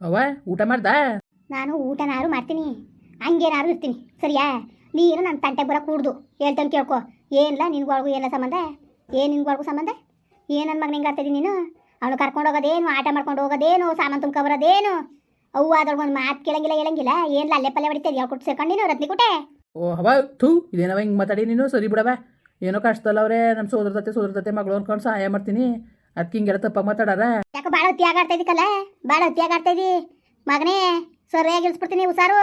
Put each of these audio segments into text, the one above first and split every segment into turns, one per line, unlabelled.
ಅವ್ವ ಊಟ ಮಾಡ್ದ?
ನಾನು ಊಟನಾರು ಮಾಡ್ತೀನಿ. ಹಂಗೇನಾರು ಇರ್ತೀನಿ. ಸರಿಯಾ? ನೀನು ನನ್ನ ತಂಟೆ ಬರೋ ಕೂಡ್ದು. ಹೇಳ್ತಾನೆ ಕೇಳ್ಕೊ. ಏನಿಲ್ಲ ನಿನ್ಗೊಳಗು ಏನ ಸಂಬಂಧ? ಏನು ನಿನ್ಗೊಳಗು ಸಂಬಂಧ? ಏನು ನನ್ನ ಮಗನ ಆಗ್ತದೆ ಆಗ್ತಿದ್ದೀನಿ ನೀನು? ಅವನು ಕರ್ಕೊಂಡು ಹೋಗೋದೇನು ಆಟ ಮಾಡ್ಕೊಂಡು ಹೋಗೋದೇನು ಸಾಮಾನು ತುಂಬ ಬರೋದೇನು? ಅವು ಅದ್ರೊಳಗೆ ಒಂದು ಮಾತು ಕೇಳಂಗಿಲ್ಲ ಹೇಳಂಗಿಲ್ಲ ಏನಿಲ್ಲ ಅಲ್ಲೇ ಪಲ್ಲೆ ಹೊಡಿತೇನೆ ಹೇಳ್ಕೊಟ್ಟು ಸೇರ್ಕೊಂಡು ನೀನು ರತ್ನಿ ಕುಟೆ?
ಓ ಹವ ಥೂ ಇದೇನವ ಹಿಂಗೆ ಮಾತಾಡಿ ನೀನು? ಸರಿ ಬಿಡವ ಏನೋ ಕಷ್ಟದಲ್ಲ ಅವ್ರೆ ನಮ್ಮ ಸೋದರದತ್ತೆ ಸೋದರದತ್ತೆ ಮಗಳು ಅನ್ಕೊಂಡು ಸಹಾಯ ಮಾಡ್ತೀನಿ. ಅದಕ್ಕೆ ಹಿಂಗೆಲ್ಲ ತಪ್ಪಾಗಿ ಮಾತಾಡಾರ?
ಯಾಕೆ ಭಾಳ ಹೊತ್ತಿ ಆಗಾಡ್ತಾ ಬಾಳ ಭಾಳ ಹೊತ್ತಿ ಆಗಾಡ್ತಾ ಇದ್ದಿ ಮಗನೇ ಸರಿಯಾಗಿ ಇಳಿಸ್ಬಿಡ್ತೀನಿ ಹುಷಾರು.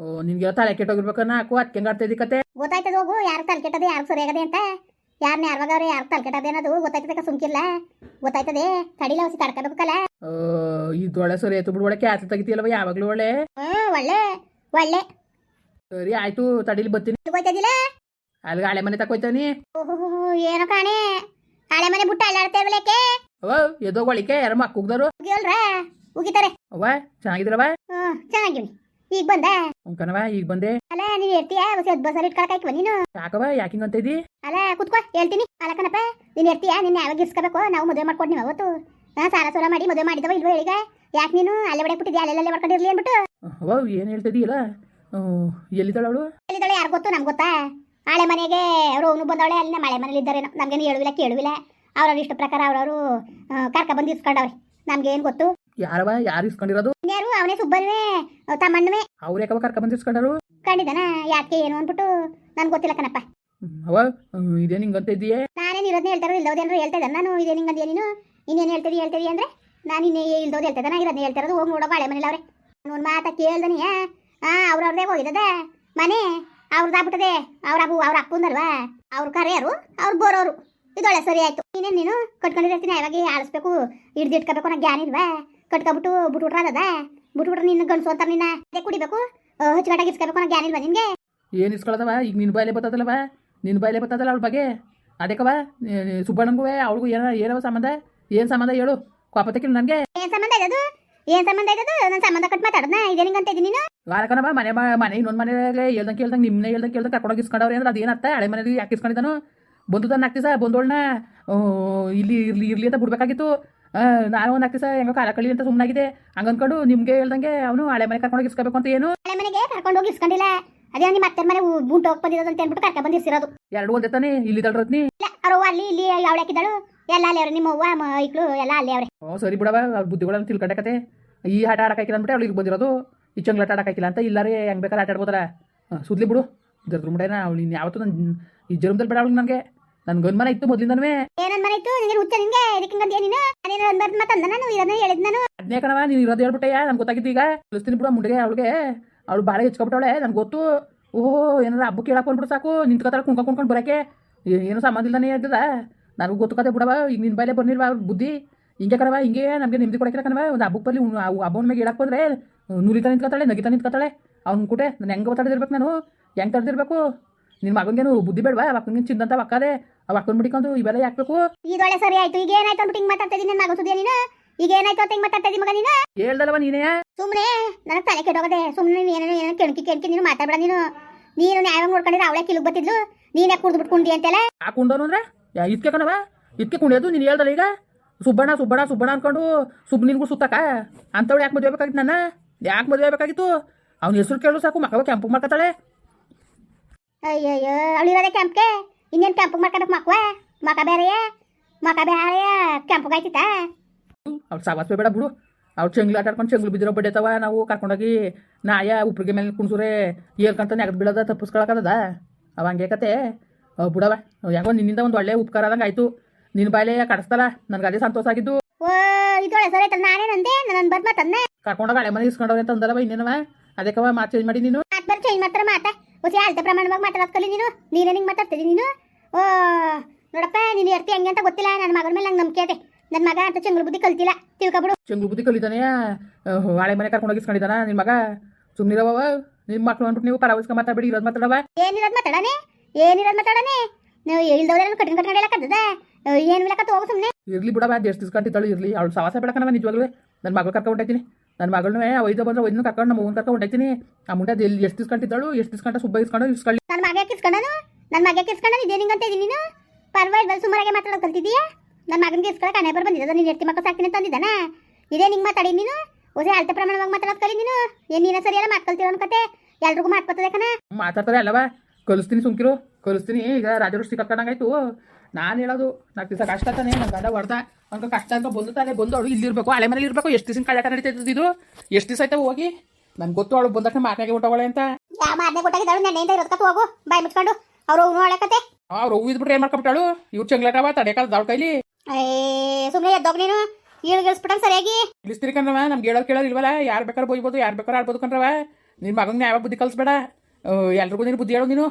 ಓ ನಿನ್ಗೆ ತಲೆ ಕೆಟ್ಟೋಗಿರ್ಬೇಕು ನಾಕು ಅದಕ್ಕೆ ಹೆಂಗೆ ಆಡ್ತಾ ಇದ್ದಿ ಕತೆ.
ಗೊತ್ತಾಯ್ತದ ಹೋಗು ಯಾರು ತಲೆ ಕೆಟ್ಟದೆ ಯಾರು ಸರಿಯಾಗದೆ ಅಂತ. ಯಾರನ್ನ ಯಾರ್ವಾಗವ್ರೆ ಯಾರು ತಲೆ ಕೆಟ್ಟದೆ ಅನ್ನೋದು ಗೊತ್ತಾಯ್ತದಕ್ಕ ಸುಮ್ಕಿಲ್ಲ ಗೊತ್ತಾಯ್ತದೆ ತಡಿಲ ಹೊಸಿ ತಡ್ಕೋಬೇಕಲ್ಲ
ಇದು ಒಳ್ಳೆ ಸರಿ ಆಯ್ತು ಬಿಡು ಒಳ್ಳೆ ಕ್ಯಾತ್ ತೆಗಿತೀಯಲ್ವ ಯಾವಾಗಲೂ ಒಳ್ಳೆ?
ಹ್ಮ್ ಒಳ್ಳೆ ಒಳ್ಳೆ.
ಸರಿ ಆಯ್ತು ತಡಿಲಿ ಬರ್ತೀನಿ.
ಗೊತ್ತಾಯ್ತದಿಲ್ಲ
ಅಲ್ಲಿಗೆ ಹಳೆ ಮನೆ ತಕೋಯ್ತಾನಿ
ಓಹೋ ಏನೋ ಕಾಣೆ. ಹಳೆ ಮನೆ ಬುಟ್ಟ ಅಲ್ಲಾಡ್ತಾ ಇರ್ಬೇಕೆ
ಅವ ಎದೋ ಒಳಿಕೆ ಯಾರ ಮಕ್ಕುಗ್ದಾರು
ಉಗಿಯಲ್ರ ಉಗಿತಾರೆ
ಅವ್ವ ಚೆನ್ನಾಗಿದ್ರವ
ಹ್ಮ್ ಚೆನ್ನಾಗಿವ್ನಿ ಈಗ ಬಂದ.
ಅಂಕನವ ಈಗ ಬಂದೆ.
ಅಲ್ಲ ನೀನ್ ಇರ್ತೀಯ ಹೊಸಿ ಬಸರ್ ಇಟ್ಕೊಳಕಾಯ್ಕವ ನೀನು?
ಯಾಕವ ಯಾಕಿಂಗ್ ಅಂತ ಇದ್ದಿ
ಅಲ್ಲ ಕುತ್ಕೋ ಹೇಳ್ತೀನಿ. ಅಲ್ಲ ಕಣಪ್ಪ ನೀನ್ ಇರ್ತೀಯ ನಿನ್ನ ಯಾವಾಗ ಇಸ್ಕೋಬೇಕು? ನಾವು ಮದುವೆ ಮಾಡ್ಕೊಡ್ ನೀವು ಅವತ್ತು. ಹಾ ಸಾಲ ಸೋಲ ಮಾಡಿ ಮದುವೆ ಮಾಡಿದವ ಇಲ್ವೋ ಹೇಳಿಗ ಯಾಕೆ ನೀನು? ಅಲ್ಲೇ ಬಡೆ ಬಿಟ್ಟಿದ್ಯಾ ಅಲ್ಲೆಲ್ಲೇ ಮಾಡ್ಕೊಂಡಿರ್ಲಿ ಅಂದ್ಬಿಟ್ಟು.
ಅವ್ವ ಏನು ಹೇಳ್ತಿದ್ದೀಯಲ್ಲ? ಎಲ್ಲಿದ್ದಾಳ ಅವಳು?
ಎಲ್ಲಿದ್ದಾಳೆ ಯಾರು ಗೊತ್ತು? ನಮ್ಗೆ ಗೊತ್ತಾ? ಹಳೆ ಮನೆಗೆ ಅವರು ಅವನು ಬಂದವಳೆ ಅಲ್ಲಿನ ಮಳೆ ಮನೇಲಿ ಇದ್ದಾರೇನೋ. ನಮ್ಗೇನು ಹೇಳುವಿಲ್ಲ ಕೇಳುವಿಲ್ಲ ಅವ್ರವ್ರ ಇಷ್ಟ ಪ್ರಕಾರ ಅವ್ರವರು ಕರ್ಕ ಬಂದು ಇಸ್ಕೊಂಡವ್ರಿ. ನಮ್ಗೆ ಏನು ಗೊತ್ತು?
ಯಾರವ ಯಾರು ಇಸ್ಕೊಂಡಿರೋದು?
ಇನ್ಯಾರು? ಅವನೇ ಸುಬ್ಬರ್ವೇ ತಮ್ಮಣ್ಣವೇ.
ಅವ್ರು ಯಾಕವ ಕರ್ಕ ಬಂದು ಇಸ್ಕೊಂಡರು
ಕಂಡಿದ್ದಾನ? ಯಾಕೆ ಏನು ಅಂದ್ಬಿಟ್ಟು ನನ್ಗೆ ಗೊತ್ತಿಲ್ಲ ಕಣಪ್ಪ.
ಅವ ಇದೇನು ನಿಂಗಂತ ಇದೆಯೇ
ನಾನೇನು ಇರೋದನ್ನ ಹೇಳ್ತಾರೋ ಇಲ್ದೋದೇನ್ರು ಹೇಳ್ತಾ ಇದ್ದಾನೆ. ನಾನು ಇದೇ ನಿಂಗಂದೆ ನೀನು? ಇನ್ನೇನು ಹೇಳ್ತಿದಿ ಹೇಳ್ತಿದಿ ಅಂದ್ರೆ ನಾನು ಇನ್ನೇ ಇಲ್ದೋದು ಹೇಳ್ತಾ ಇದ್ದಾನೆ? ಇರೋದನ್ನ ಹೇಳ್ತಾ ಇರೋದು. ಹೋಗಿ ನೋಡೋ ಬಾಳೆ ಮನೇಲಿ ಅವ್ರೆ. ಒಂದು ಮಾತ ಕೇಳ್ದನಿ ಹಾ ಅವ್ರವ್ರದೇ ಹೋಗಿದದ ಮನೆ? ಅವ್ರದ್ದಾಗ್ಬಿಟ್ಟದೆ ಅವ್ರ ಅಬ್ಬು ಅವ್ರ ಅಪ್ಪಂದಲ್ವಾ? ಅವ್ರ ಕರೆಯರು ಅವ್ರ ಬೋರೋರು. ಇದೊಳ್ಳೆ ಸರಿ ಆಯ್ತು. ನೀನೇನು ನೀನು ಕಟ್ಕೊಂಡಿರ್ತೀನಿ ಯಾವಾಗ ಆಳಿಸ್ಬೇಕು ಹಿಡ್ದು ಇಟ್ಕೋಬೇಕು ಅನ್ನೋ ಜ್ಞಾನ ಇಲ್ವಾ? ಕಟ್ಕೊಬಿಟ್ಟು ಬಿಟ್ಬಿಟ್ರ ಅದದ ಬಿಟ್ಬಿಟ್ರೆ ನಿನ್ನ ಗಂಡಸು ಅಂತ ನಿನ್ನ. ಅದೇ ಕುಡಿಬೇಕು ಹಚ್ಚುಗಟ್ಟಾಗಿ ಇಸ್ಕೋಬೇಕು ಅನ್ನೋ ಜ್ಞಾನ ಇಲ್ವಾ ನಿನ್ಗೆ?
ಏನು ಇಸ್ಕೊಳ್ಳೋದವ ಈಗ ನಿನ್ನ ಬಾಯಿಲೆ ಬರ್ತದಲ್ಲವ ನಿನ್ನ ಬಾಯಿಲೆ ಬರ್ತದಲ್ಲ ಅವ್ಳ ಬಗ್ಗೆ? ಅದಕ್ಕವ ಸುಬ್ಬಣ್ಣಂಗೂ ಅವಳಿಗೂ ಏನ ಏನವ ಸಂಬಂಧ? ಏನು ಸಂಬಂಧ ಹೇಳು? ಕೋಪತಕ್ಕಿಲ್ಲ ನನಗೆ?
ಏನು ಸಂಬಂಧ ಇದದು ಏನ್ ಸಂಬಂಧ ಇದದು ನನ್ನ ಸಂಬಂಧ ಕಟ್ ಮಾತಾಡದ್ನ? ಇದೇನಿಂಗ್ ಅಂತ ಇದೀನಿ ನೀನು?
ಬಾ ಮನೆ ಮನೆ ಇನ್ನೊಂದು ಮನೆಗೆ ಹೇಳ್ದಂಗೆ ಕೇಳ್ದಂಗೆ ನಿಮ್ಮನೆ ಹೇಳ್ದಂಗೆ ಕೇಳ್ದಂಗೆ ಕರ್ಕೊಂಡೋಗಿ ಇಸ್ಕೊಂಡವ್ರೆ ಅಂದ್ರೆ ಅದೇನು ಅರ್ಥ ಹಳೆ ಮನೆಗೆ ಯಾಕೆ ಇಸ್ಕೊಂಡಿದ್ದಾನು? ಬಂದು ತಂದು ನಾಲ್ಕು ದಿವಸ ಬಂದೋಳ್ನ ಇಲ್ಲಿ ಇರ್ಲಿ ಇರ್ಲಿ ಅಂತ ಬಿಡ್ಬೇಕಾಗಿತ್ತು. ನಾನು ಒಂದ್ ನಾಲ್ಕು ದಿವಸ ಹೆಂಗೋ ಕಾಲ ಕಳಿ ಅಂತ ಸುಮ್ಮನಾಗಿದೆ ಹಂಗ ಅಂದ್ಕೊಂಡು ನಿಮಗೆ ಹೇಳ್ದಂಗೆ ಅವನು ಹಳೆ ಮನೆ ಕರ್ಕೊಂಡೋಗಿ ಇಸ್ಕೋಬೇಕು ಅಂತ ಏನು?
ಹಳೆ ಮನೆಗೆ ಕರ್ಕೊಂಡು ಹೋಗಿ ಇಸ್ಕೊಂಡಿಲ್ಲ. ಅದೇ ನಿಮ್ಮ ಅತ್ತೆ ಮನೆ ಬೂಟ್ ಹೋಗಿ ಬಂದಿರೋದು ಅಂತ ಹೇಳ್ಬಿಟ್ಟು ಕರ್ಕೊಂಡ್ ಬಂದಿಸಿರೋದು
ಎರಡು ಒಂದೇ ತಾನೇ? ಇಲ್ಲಿ ತಳ್ರತ್ನಿ
ಇಲ್ಲ ಅವ್ರವ್ವ ಅಲ್ಲಿ ಇಲ್ಲಿ ಅವಳು ಹಾಕಿದಳು ಎಲ್ಲ ಅಲ್ಲಿ ಅವ್ರೆ ನಿಮ್ಮ ಅವ್ವ ಮೈಕ್ಳು ಎಲ್ಲ ಅಲ್ಲಿ ಅವ್ರೆ.
ಓ ಸರಿ ಬಿಡವ ಅವ್ರ ಬುದ್ಧಿಗಳನ್ನ ತಿಳ್ಕೊಂಡಕತೆ ಈ ಆಟ ಆಡಕ್ಕಾಗಿಲ್ಲ ಅಂದ್ಬಿಟ್ಟು ಅವಳಿಗೆ ಬಂದಿರೋದು. ಈ ಚಂಗ್ಲ ಆಟ ಆಡಕ್ಕಾಗಿಲ್ಲ ಅಂತ ಇಲ್ಲಾರೆ ಹೆಂಗೆ ಬೇಕಾದ್ರೆ ಆಟ ಆಡ್ಬೋದಲ್ಲ. ಸುದ್ಲಿ ಬಿಡು. ಜರ್ದ್ರ ಮುಡೇನ ಅವಳು ಇನ್ನು ಯಾವತ್ತೂ ನನ್ನ ಈ ಜರ್ಮದಲ್ಲಿ ಬೇಡ ಅವಳಿಗೆ ನನಗೆ. ನನ್ನ ಗಂಡು ಮನೆ ಇತ್ತು ಮೊದಲಿಂದನೂ.
ಏನನ್ ಮನೆ ಇತ್ತು ನಿಂಗೆ ಹುಚ್ಚ ನಿಂಗೆ? ಇದಕ್ಕೆ ಹಿಂಗಂತ ಏನಿನ ನಾನೇನು ಅನ್ಬಾರ್ದು ಮಾತಂದ ನಾನು ಇದನ್ನ ಹೇಳಿದ್ ನಾನು.
ಅದನ್ನೇ ಕಣವ ನೀನು ಇರೋದು ಹೇಳ್ಬಿಟ್ಟೆ ನನ್ಗೆ ಗೊತ್ತಾಗಿತ್ತು ಈಗ. ಕಳಿಸ್ತೀನಿ ಬಿಡು ಮುಂಡೆಗೆ ಅವಳಿಗೆ. ಅವಳು ಭಾಳ ಹೆಚ್ಕೊಬಿಟ್ಟವಳೆ ನನಗೆ ಗೊತ್ತು. ಓಹೋ ಏನಾರ ಹಬ್ಬ ಕೇಳಕ್ಕೆ ಬಂದ್ಬಿಡು ಸಾಕು. ನಿಂತ್ಕೊತಾಳೆ ಕುಂಕ ಕುಣ್ಕೊಂಡು ಬರೋಕೆ. ಏನು ಸಂಬಂಧ ಇಲ್ದಾನೆ ಇದ್ದದ ನನಗೂ ಗೊತ್ತು ಕತೆ ಬಿಡವ ಈಗ ನಿನ್ನ ಬೈಲೆ ಅವ್ರ ಬುದ್ಧಿ. ಹಿಂಗೆ ಕಣವ ಹಿಂಗೆ ನಮಗೆ ನೆಮ್ಮದಿ ಕೊಡಕ್ಕೆ ಕಣವ ಒಂದು ಹಬ್ಬಕ್ಕೆ ಬರಲಿ ಹಬ್ಬನ ಮೇಲೆ ಹೇಳಕ್ಕೆ ಬಂದರೆ ನುರಿತಾ ನಿಂತ್ಕೊತಾಳೆ ನಗಿತಾ ನಿಂತ್ಕೊತಾಳೆ. ಅವ್ನು ಕೂಟೆ ನಾನು ಹೆಂಗೆ ಮಾತಾಡಿದಿರ್ಬೇಕು ನಾನು? ಹೆಂಗೆ ತಡೆದಿರ್ಬೇಕು? ನಿನ್ನ ಮಗನಿಗೇನು ಬುದ್ಧಿ ಬೇಡವಾ? ಅಕ್ಕನಿಗೆ ಚಿಂದಂತ ಅಕ್ಕದೆ. ಆ ಅಕ್ಕನ ಮುಡಿಕೊಂಡು ಇವೆಲ್ಲ ಯಾಕಬೇಕು
ಇದೊಳ್ಳೆ ಸರಿ ಆಯ್ತು. ಈಗ ಏನಾಯ್ತು ಅಂದ್ಬಿಟ್ಟು ಹಿಂಗ್ ಮಾತಾಡ್ತಾ ಇದ್ದೀನಿ ನನ್ನ ಮಗ ಸುದ್ದಿ ನೀನು? ಈಗ ಏನಾಯ್ತು ಅಂತ ಹಿಂಗ್ ಮಾತಾಡ್ತಾ ಇದ್ದೀನಿ ಮಗ ನೀನು?
ಹೇಳ್ದಲ್ವ ನೀನೇ?
ಸುಮ್ಮನೆ ನನಗೆ ತಲೆ ಕೆಟ್ಟೋಗದೆ. ಸುಮ್ಮನೆ ಏನೇನೋ ಏನೋ ಕೆಣಕಿ ಕೆಣಕಿ ನೀನು ಮಾತಾಡಬೇಡ ನೀನು. ನೀನು ನ್ಯಾಯವಾಗಿ ನೋಡ್ಕೊಂಡಿದ್ರೆ ಅವಳೆ ಕಿಲುಗ್ ಬತ್ತಿದ್ಲು ನೀನೇ ಕುಡ್ದು ಬಿಟ್ಕೊಂಡಿ ಅಂತೆಲ್ಲ?
ಆ ಕುಂಡೋನು ಅಂದ್ರೆ? ಇದಕ್ಕೆ ಕಣವ ಇದಕ್ಕೆ ಕುಣಿಯೋದು ನೀನು ಹೇಳ್ದಲ್ಲ ಈಗ? ಸುಬ್ಬಣ್ಣ ಸುಬ್ಬಣ್ಣ ಸುಬ್ಬಣ್ಣ ಅನ್ಕೊಂಡು ಸುಬ್ ನಿನ್ಗೂ ಸುತ್ತಕ. ಅಂಥವ್ಳು ಯಾಕೆ ಮದುವೆ ಬೇಕಾಗಿತ್ತು ನನ್ನ? ಯಾಕೆ ಮದುವೆ ಬೇಕಾಗಿತ್ತು? ಅವ್ನ ಹೆಸರು ಕೇಳು ಸಾಕು ಮಕ್ಕವ ಕೆಂಪು ಮಾಡ್ಕೊತಾಳೆ
ಅಯ್ಯಯ್ಯೋ ಅವಳಿರೋದೆ ಕೆಂಪ್ಗೆ? ಇನ್ನೇನು ಕೆಂಪು ಮಾಡ್ಕೊಬೇಕು ಮಕ್ವ? ಮಕ ಬೇರೆಯ ಮಕ ಬೇರೆಯ ಕೆಂಪಗಾಯ್ತಿತ್ತ
ಅವ್ಳು ಸಾವಾಸ ಬೇಡ ಬಿಡು. ಅವ್ರು ಚೆಂಗ್ಲು ಆಟ ಆಡ್ಕೊಂಡು ಚೆಂಗ್ಲು ಬಿದ್ದಿರೋ ಬಡ್ಡೆತವ ನಾವು ಕರ್ಕೊಂಡೋಗಿ ನಾಯ ಉಪ್ರಿಗೆ ಮೇಲೆ ಕುಣ್ಸುರೆ ಏರ್ಕಂತ ನೆಗದ್ ಬೀಳೋದ ತಪ್ಪಿಸ್ಕೊಳಕದ ಅವ ಹಂಗೆ ಕತೆ. ಅವ್ ಬಿಡವ. ಯಾಕೋ ನಿನ್ನಿಂದ ಒಂದು ಒಳ್ಳೆ ಉಪಕಾರ ಆದಂಗೆ ಆಯ್ತು. ನಿನ್ನ ಬಾಯ್ಲೆ ಕಡಿಸ್ತಲ್ಲ ನನಗೆ ಅದೇ ಸಂತೋಷ ಆಗಿದ್ದು.
ಓ ಇದೊಳೆ ಸರಿ ಆಯ್ತಲ್ಲ ನಾನೇನಂದೆ ನನ್ನ ಬದ್ ಮಾತನ್ನ
ಕರ್ಕೊಂಡೋಗಿ ಹಳೆ ಮನೆ ಇಸ್ಕೊಂಡವ್ರೆ ಅಂತ ಅಂದಲ್ಲವ ಇನ್ನೇನವ? ಅದಕ್ಕವ ಮಾತು ಚೇಂಜ್ ಮಾಡಿ ನೀನು.
ಮಾತು ಬರ್ ಚೇಂಜ್ ಮಾಡ್ತಾರ ಮಾತಾ. ಹೊಸಿ ಅಳತೆ ಪ್ರಮಾಣವಾಗಿ ಮಾತಾಡೋದ್ ಕಲಿ ನೀನು. ನೀನೇ ನಿಂಗೆ ಮಾತಾಡ್ತಿದ್ದಿ ನೀನು. ಓ ನೋಡಪ್ಪ ನೀನು ಇರ್ತಿ ಹಂಗೆ ಅಂತ ಗೊತ್ತಿಲ್ಲ. ನನ್ನ ಮಗನ ಮೇಲೆ ನಂಗೆ ನಂಬಿಕೆ ಇದೆ. ನನ್ನ ಮಗ ಅಂತ ಚಂಗ್ಳು ಬುದ್ಧಿ ಕಲ್ತಿಲ್ಲ. ತಿಳ್ಕೊಬಿಡು
ಚೆಂಗ್ಳು ಬುದ್ಧಿ ಕಲಿತಾನೆ. ಹಳೆ ಮನೆ ಕರ್ಕೊಂಡು ಇಸ್ಕೊಂಡಿದ್ದಾನ ನಿನ್ ಮಗ. ಸುಮ್ಮನಿರವ ನಿಮ್ಮ ಮಕ್ಳು ಅಂದ್ಬಿಟ್ಟು ನೀವು ಪರವಸ್ಕ ಮಾತಾಡ್ಬಿಡಿ ಇರೋದು ಮಾತಾಡವ
ಏನಿರೋದು ಮಾತಾಡನೆ? ಏನಿರೋದು ಮಾತಾಡನೆ? ನೀವು ಇಲ್ದವ್ರೆ ಕಟ್ಟಿನ ಕಟ್ಟಿನ ಹೇಳಕ್ಕದ ಏನು ಬಿಡಕತ್ತ ಹೋಗು ಸುಮ್ಮನೆ
ಇರ್ಲಿ ಬಿಡವ ಎಷ್ಟು ಇಸ್ಕೊಂಡಿದ್ದಾಳು ಇರ್ಲಿ. ಅವಳು ಸವಾಸ ಬೇಡಕನವ ನಿಜವಾಗ್ಲೂ. ನನ್ನ ಮಗಳು ಕರ್ಕೊಂಡು ಹೊಂಟೈತಿನಿ. ನನ್ನ ಮಗಳನ್ನ ಒಯ್ದು ಬಂದ್ರೆ ಒಯ್ದು ಕರ್ಕೊಂಡು ನಮ್ಮ ಮಗನ ಕರ್ಕೊಂಡು ಹೊಂಟೈತಿನಿ. ಆ ಮುಂಡೆ ಎಲ್ಲಿ ಎಷ್ಟು ತಿಸ್ಕೊಂಡಿದ್ದಾಳು ಎಷ್ಟು ತಿಸ್ಕೊಂಡ ಸುಬ್ಬ ಇಸ್ಕೊಂಡು ಇಸ್ಕೊಳ್ಳಿ.
ನನ್ನ ಮಗ ಕಿಸ್ಕೊಂಡನು ನನ್ನ ಮಗ ಕಿಸ್ಕೊಂಡನು ಇದೇ ನಿಂಗಂತ ಇದೀನಿ ನೀನು? ಪರವಾಗಿಲ್ಲ ಸುಮಾರಾಗೆ ಮಾತಾಡೋದು ಕಲ್ತಿದೀಯಾ ನನ್ನ ಮಗನಿಗೆ ಇಸ್ಕೊಳಕ್ಕೆ ಹಣೆ ಬರ್ ಬಂದಿದ್ದ ನೀನು ಎತ್ತಿ ಮಕ್ಕಳು ಸಾಕ್ತೀನಿ ತಂದಿದ್ದಾನ ಇದೇ ನಿಂಗೆ ಮಾತಾಡಿ ನೀನು? ಹೊಸ ಅಳತೆ ಪ್ರಮಾಣವಾಗಿ ಮಾತಾಡೋದು ಕಲಿ ನೀನು? ಏನ್ ನೀನ ಸರಿಯಲ್ಲ ಎಲ್ಲ ಕಲ್ತಿರೋ ಅನ್ಕತೆ ಎಲ್ರಿಗೂ ಮಾತು ಬರ್ತದೆ ಕಣ.
ಮಾತಾಡ್ತಾರೆ ಅಲ್ಲವಾ. ಕಲಿಸ್ತೀನಿ ಸುಮ್ಕಿರು. ಕಲಿಸ್ತೀನಿ. ಈಗ ರಾಜರು ಕರ್ಕೊಂಡಂಗಾಯ್ತು ನಾನು ಹೇಳೋದು ನಾಲ್ಕು ದಿವಸ ಕಷ್ಟ ತಾನೆ ನನ್ನ ಗಂಡ ಹೊಡೆದ ಅನ್ಕ ಕಷ್ಟ ಅಂತ ಬಂದು ತಾನೆ ಬಂದು ಅವಳು ಇಲ್ಲಿರ್ಬೇಕು ಹಳೆ ಮನೇಲಿ ಇರಬೇಕು ಎಷ್ಟು ದಿವಸ ಕಳ್ಳಾಟ ಇದ್ದು ಇದು? ಎಷ್ಟು ದಿವಸ ಆಯ್ತಾ ಹೋಗಿ? ನನ್ಗೆ ಗೊತ್ತು ಅವಳು ಬಂದಕ್ಕೆ ಮಾತನಾಗೆ ಹೊಟ್ಟವಳೆ ಅಂತ.
ಯಾ ಮಾದನೆ ಕೊಟ್ಟಾಗಿದ್ದಾಳು ನೆನ್ನೆಯಿಂದ ಇರೋದಕ್ಕೆ ಹೋಗು ಬಾಯಿ ಮುಚ್ಕೊಂಡು. ಅವ್ರು ಹೂವು ಒಳಕತೆ
ಅವ್ರು ಹೂವು ಇದ್ಬಿಟ್ರೆ ಏನು ಮಾಡ್ಕೊಬಿಟ್ಟಾಳು? ಇವ್ರು ಚಂಗ್ಲಾಟವ ತಡೆಕಾಲ ಅವಳ ಕೈಲಿ.
ಸುಮ್ಮನೆ ಎದ್ದೋಗ್ ನೀನು ಇಳ್ಗಿಳಿಸ್ಬಿಟ್ಟಂಗ್ ಸರಿಯಾಗಿ.
ಇಳಿಸ್ತೀರಿ ಕಣ್ರವ ನಮ್ಗೆ ಹೇಳೋದು ಕೇಳೋದು ಇಲ್ವಲ್ಲ? ಯಾರು ಬೇಕಾದ್ರೆ ಬೋಯ್ಬೋದು ಯಾರು ಬೇಕಾದ್ರೆ ಆಡ್ಬೋದು ಕಣ್ರವ. ನಿನ್ನ ಮಗಂಗೆ ಯಾವಾಗ ಬುದ್ಧಿ ಕಲಿಸ್ಬೇಡ. ಎಲ್ರಿಗೂ ನೀನು ಬುದ್ಧಿ ಹೇಳು ನೀನು.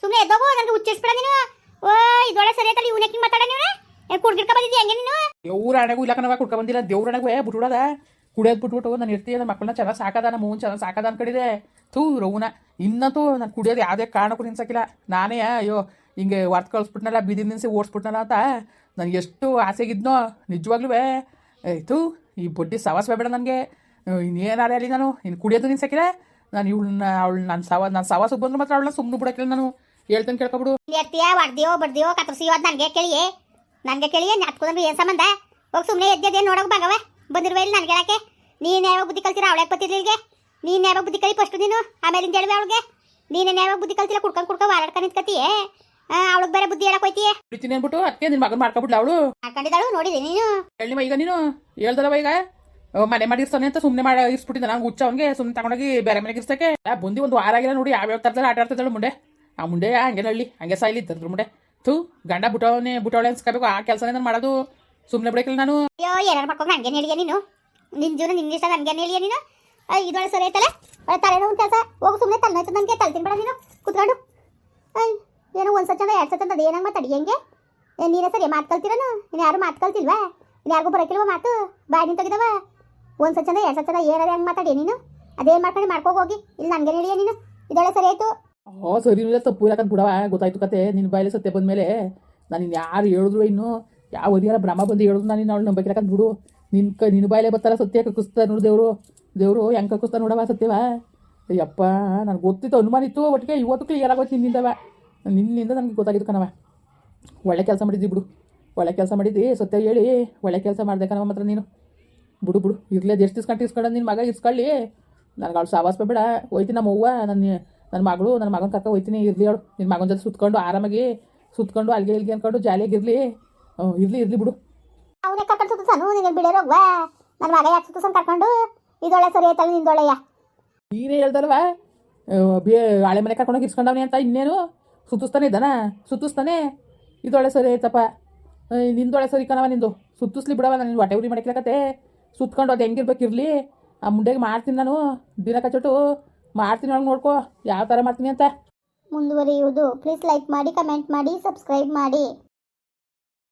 ಸುಮ್ಮನೆ ಎದ್ದೋಗು ನನಗೆ ಉಚ್ಚರಿಸ್ಬೇಡ ನೀನು. ಇದೊಳೆ ಅಂತ ಇವನೇ ಹಿಂಗೆ ಮಾತಾಡ ನೀನು? ಕುಡ್ಗಿಡ್ಕ ಬಂದಿದ್ದಿ ಹೆಂಗೆ ನೀನು?
ದೇವ್ರ ಅಣೆಗೂ ಇಲ್ಲ ಕಣವ ಕುಡ್ಕ ಬಂದಿಲ್ಲ? ದೇವ್ರ ಹಣೆಗೂ ಬಿಟ್ಬಿಡೋದ ಕುಡಿಯೋದು ಬಿಟ್ಬಿಟ್ಟು ನಾನು ಇರ್ತೀಯ ನನ್ನ ಮಕ್ಕಳನ್ನ ಚೆನ್ನಾಗಿ ಸಾಕದ ನಮ್ಮ ಮೂನ್ ಚೆನ್ನಾಗಿ ಸಾಕದ ಅನ್ಕಡಿದೆ ಥೂ, ರೌನ. ಇನ್ನಂತೂ ನಾನು ಕುಡಿಯೋದು ಯಾವುದೇ ಕಾರಣಕ್ಕೂ ನಿನ್ಸಕ್ಕಿಲ್ಲ ನಾನೇ, ಅಯ್ಯೋ, ಹಿಂಗೆ ವರ್ತ್ ಕಳಿಸ್ಬಿಟ್ನಲ್ಲ ಬೀದಿ ನಿನ್ಸಿ ಓಡಿಸ್ಬಿಟ್ನಲ್ಲ ಅಂತ ನನಗೆ ಎಷ್ಟು ಆಸೆಗಿದ್ನೋ, ನಿಜವಾಗ್ಲೂ ಥೂ, ಈ ಬಡ್ಡಿ ಸವಾಸ ಬೇಡ ನನಗೆ. ಇನ್ನೇನಾರ ಅಲ್ಲಿ ನಾನು? ಇನ್ನು ಕುಡಿಯೋದು ನಿನ್ಸಕ್ಕಿಲ್ಲ ನಾನು ಇವಳನ್ನ, ಅವಳು ನನ್ನ ಸವಾ, ನಾನು ಸವಾಸಕ್ಕೆ ಬಂದ್ರೆ ಮಾತ್ರ ಅವಳನ್ನ ಸುಮ್ಮನೆ ಬಿಡೋಕ್ಕಿಲ್ಲ ನಾನು. ಹೇಳ್ತೇನೆ ಕೇಳ್ಕೊಬಿಡು
ಎತ್ತಿಯಾ ಹೊಡ್ದಿಯೋ ಬಡ್ದಿಯೋ ಕತ್ರಿಸಿಯೋ ಅದು ನನಗೆ ಕೇಳಿಯೇ? ನನಗೆ ಕೇಳಿಯೇ ನಾಟ್ಕೊಂಡ್ರೆ ಏನು ಸಂಬಂಧ? ಹೋಗಿ ಸುಮ್ಮನೆ ಎದ್ದೇ ನೋಡೋಕೆ ಬಂಗವ? ಬಂದಿರುವ ಇಲ್ಲಿ ನನಗೆ ಹೇಳಕ್ಕೆ? ನೀನು ಯಾವಾಗ ಬುದ್ಧಿ ಕಲ್ತಿರ ಅವಳೆ ಬತ್ತಿರ್ಲಿಲ್ಗೆ ನೀನು ಯಾವಾಗ ಬುದ್ಧಿ ಕಲಿ ಫಸ್ಟ್ ನೀನು? ಆಮೇಲಿಂದ ಹೇಳುವೆ ಅವಳಿಗೆ? ನೀನೇನು ಯಾವಾಗ ಬುದ್ಧಿ ಕಲ್ತಿಲ್ಲ ಕುಡ್ಕೊಂಡು ಕುಡ್ಕೊಂಡು ವಾರಾಡ್ಕೊಂಡು ನಿಂತ್ಕತಿಯೇ ಅವಳಿಗೆ ಬೇರೆ ಬುದ್ಧಿ ಹೇಳಕ್ ಹೋಯ್ತಿಯೇ?
ಕುಡಿತೀನಿ ಅಂದ್ಬಿಟ್ಟು ಅದಕ್ಕೆ ನಿನ್ನ ಮಗನ ಮಾಡ್ಕೊಬಿಡ್ಲ ಅವಳು.
ಹಾಕೊಂಡಿದ್ದಾಳು ನೋಡಿದೆ ನೀನು.
ಹೇಳಿವ ಈಗ ನೀನು? ಹೇಳ್ದಲ್ಲವ ಈಗ? ಮನೆ ಮಾಡಿರ್ತಾನೆ ಅಂತ ಸುಮ್ಮನೆ ಮಾಡಿ ಇರ್ಸ್ಬಿಟ್ಟಿದ್ದ. ನಂಗೆ ಹುಚ್ಚ ಅವನಿಗೆ ಸುಮ್ಮನೆ ತಗೊಂಡೋಗಿ ಬೇರೆ ಮನೆಗೆ ಇರ್ಸಕ್ಕೆ. ಬಂದಿ ಒಂದು ವಾರ ಆಗಿಲ್ಲ ನೋಡಿ ಯಾವ್ಯಾವ ಥರದಲ್ಲಿ ಆಟ ಆಡ್ತಿದ್ದಾಳು ಮುಂಡೆ ಆ ಮುಂಡೆ ಹಂಗೆ ನಳ್ಳಿ, ಹಂಗೆ ಸಾಯ್ಲಿ ಇದ್ದರು ಮುಂಡೆ. ಥೂ, ಗಂಡ ಬುಟವನೆ, ಬುಟವಳೆ ಅನ್ಸ್ಕೋಬೇಕು. ಆ ಕೆಲಸನೇ ನಾನು ಮಾಡೋದು? ಸುಮ್ಮನೆ ಬಿಡಕ್ಕಿಲ್ಲ ನಾನು.
ಅಯ್ಯೋ, ಏನಾರು ಮಾಡ್ಕೊಂಡು ಹಂಗೆ ಹೇಳಿಯ ನೀನು? ನಿನ್ನ ಜೀವನ ನಿನ್ನ ಇಷ್ಟ ಹಂಗೆ ಹೇಳಿಯ ನೀನು? ಇದೊಳೆ ಸರಿ ಐತಲ್ಲ ಒಳ್ಳೆ ಒಂದು ಕೆಲಸ. ಹೋಗು ಸುಮ್ಮನೆ ತಲೆನೋಯ್ತು ನನಗೆ ತಲೆ ತಿನ್ಬೇಡ ನೀನು. ಕುತ್ಕೊಂಡು. ಏನೋ ಒಂದು ಸಚ್ಚಂದ, ಎರಡು ಸಚ್ಚಂದ, ಅದು ಏನಂಗೆ ಮಾತಾಡಿ, ಹೆಂಗೆ? ನೀನೇ ಸರಿ ಮಾತು ಕಲ್ತಿರೋನು? ನೀನು ಯಾರು ಮಾತು ಕಲ್ತಿಲ್ವಾ? ನೀನು ಯಾರಿಗೂ ಬರೋಕಿಲ್ವ ಮಾತು? ಬಾಯಿ ನಿಂತೋಗಿದವ ಒಂದು ಸಚ್ಚಂದ, ಎರಡು ಸಚ್ಚಂದ, ಏನಾರ ಹೆಂಗೆ ಮಾತಾಡಿ ನೀನು? ಅದೇನು ಮಾಡ್ಕೊಂಡು, ಮಾಡ್ಕೋ ಹೋಗಿ. ಇಲ್ಲಿ ನನಗೆ ಹೇಳಿಯ ನೀನು. ಇದೊಳೆ ಸರಿ ಆಯಿತು.
ಓ ಸರಿ ಇಲ್ಲ ತಪ್ಪು ಇರಕಂತ ಬಿಡವ, ಗೊತ್ತಾಯ್ತು ಕತೆ. ನಿನ್ನ ಬಾಯಲ್ಲಿ ಸತ್ಯ ಬಂದ ಮೇಲೆ ನಾನು ಇನ್ನು ಯಾರು ಹೇಳಿದ್ರು ಇನ್ನು, ಯಾವ ಹರಿಯಾರ ಬ್ರಹ್ಮ ಬಂದು ಹೇಳಿದ್ರು ನಾನು ಅವಳು ನಂಬಕಿರಕಂತ ಬಿಡು. ನಿನ್ನ ಕ ನಿನ್ನ ಬಾಯಲ್ಲೇ ಬರ್ತಾರ ಸತ್ಯ ಕಕ್ಕಿಸ್ತಾ ನೋಡು ದೇವರು. ದೇವರು ಹೆಂಗೆ ಕಕ್ಕಿಸ್ತಾ ನೋಡವ ಸತ್ಯವ? ಅಯ್ಯಪ್ಪ, ನನಗೆ ಗೊತ್ತಿತ್ತು, ಅನುಮಾನ ಇತ್ತು, ಒಟ್ಟಿಗೆ ಇವತ್ತು ಕ್ಲಿಯರ್ ಆಗೋಯ್ತು ನಿನ್ನಿಂದವ. ನಿನ್ನಿಂದ ನನಗೆ ಗೊತ್ತಾಗಿತ್ತು ಕಣವ ಒಳ್ಳೆ ಕೆಲಸ ಮಾಡಿದ್ದಿ ಬಿಡು. ಒಳ್ಳೆ ಕೆಲಸ ಮಾಡಿದ್ದಿ, ಸತ್ಯ ಹೇಳಿ, ಒಳ್ಳೆ ಕೆಲಸ ಮಾಡಿದೆ ಕಣವ ಮಾತ್ರ ನೀನು. ಬಿಡು ಬಿಡು, ಇರಲೇ ಎಷ್ಟು ಇಸ್ಕೊಂಡು ಇಸ್ಕೊಂಡು ನಿನ್ನ ಮಗ ಇಸ್ಕೊಳ್ಳಿ. ನನಗೆ ಅವಳು ಸಾವಾಸ ಬೇಡ. ಹೋಯ್ತು ನಮ್ಮ ಅವ್ವ ನನ್ನ ನನ್ನ ಮಗಳು ನನ್ನ ಮಗನ ಕರ್ಕ ಹೋಯ್ತೀನಿ ಇರಲಿ ಅವಳು. ನಿನ್ನ ಮಗನ ಜೊತೆ ಸುತ್ಕೊಂಡು ಆರಾಮಾಗಿ ಸುತ್ಕೊಂಡು ಅಲ್ಲಿಗೆ ಇಲ್ಲಿಗೆ ಅನ್ಕೊಂಡು ಜಾಲಿಯಾಗಿರಲಿ ಇರಲಿ. ಇರಲಿ ಬಿಡು.
ಅವನೇ ಕರ್ಕೊಂಡು ಸುತ್ತಾನು ನೀನು ಬಿಡೋರೋಗ್ವಾ ನನ್ನ ಮಗ ಯಾಕೆ ಸುತ್ತಸನ್ ಕರ್ಕೊಂಡು? ಇದೊಳೆ ಸರಿ ಆಯ್ತಲ್ಲ ನಿಂದೊಳೆಯ
ನೀನೇ ಹೇಳ್ದಲ್ವ? ಬೇ ಹಳೆ ಮನೆ ಕರ್ಕೊಂಡು ಇಸ್ಕೊಂಡವನಿ ಅಂತ ಇನ್ನೇನು? ಸುತ್ತಿಸ್ತಾನೆ ಇದ್ದಾನ? ಸುತ್ತಿಸ್ತಾನೆ? ಇದೊಳೆ ಸರಿ ಆಯ್ತಪ್ಪ. ನಿಂದೊಳೆ ಸರಿ ಕಣವ ನಿಂದು. ಸುತ್ತಿಸ್ಲಿ ಬಿಡವ ನಾನು ಹೊಟ್ಟೆ ಉರಿ ಮಾಡ್ಕೊಳಕತ್ತೆ ಸುತ್ಕೊಂಡು ಅದು ಹೆಂಗಿರ್ಬೇಕಿರ್ಲಿ. ಆ ಮುಂಡೆಗೆ ಮಾಡ್ತೀನಿ ನಾನು. ದಿನ ಕಚ್ಚೋಟು ಮಾಡ್ತೀನಿ ಅವ್ನು ನೋಡ್ಕೊ. ಯಾವ ಥರ ಮಾಡ್ತೀನಿ ಅಂತ?
ಮುಂದುವರಿಯುವುದು. ಪ್ಲೀಸ್ ಲೈಕ್ ಮಾಡಿ ಕಮೆಂಟ್ ಮಾಡಿ ಸಬ್ಸ್ಕ್ರೈಬ್ ಮಾಡಿ.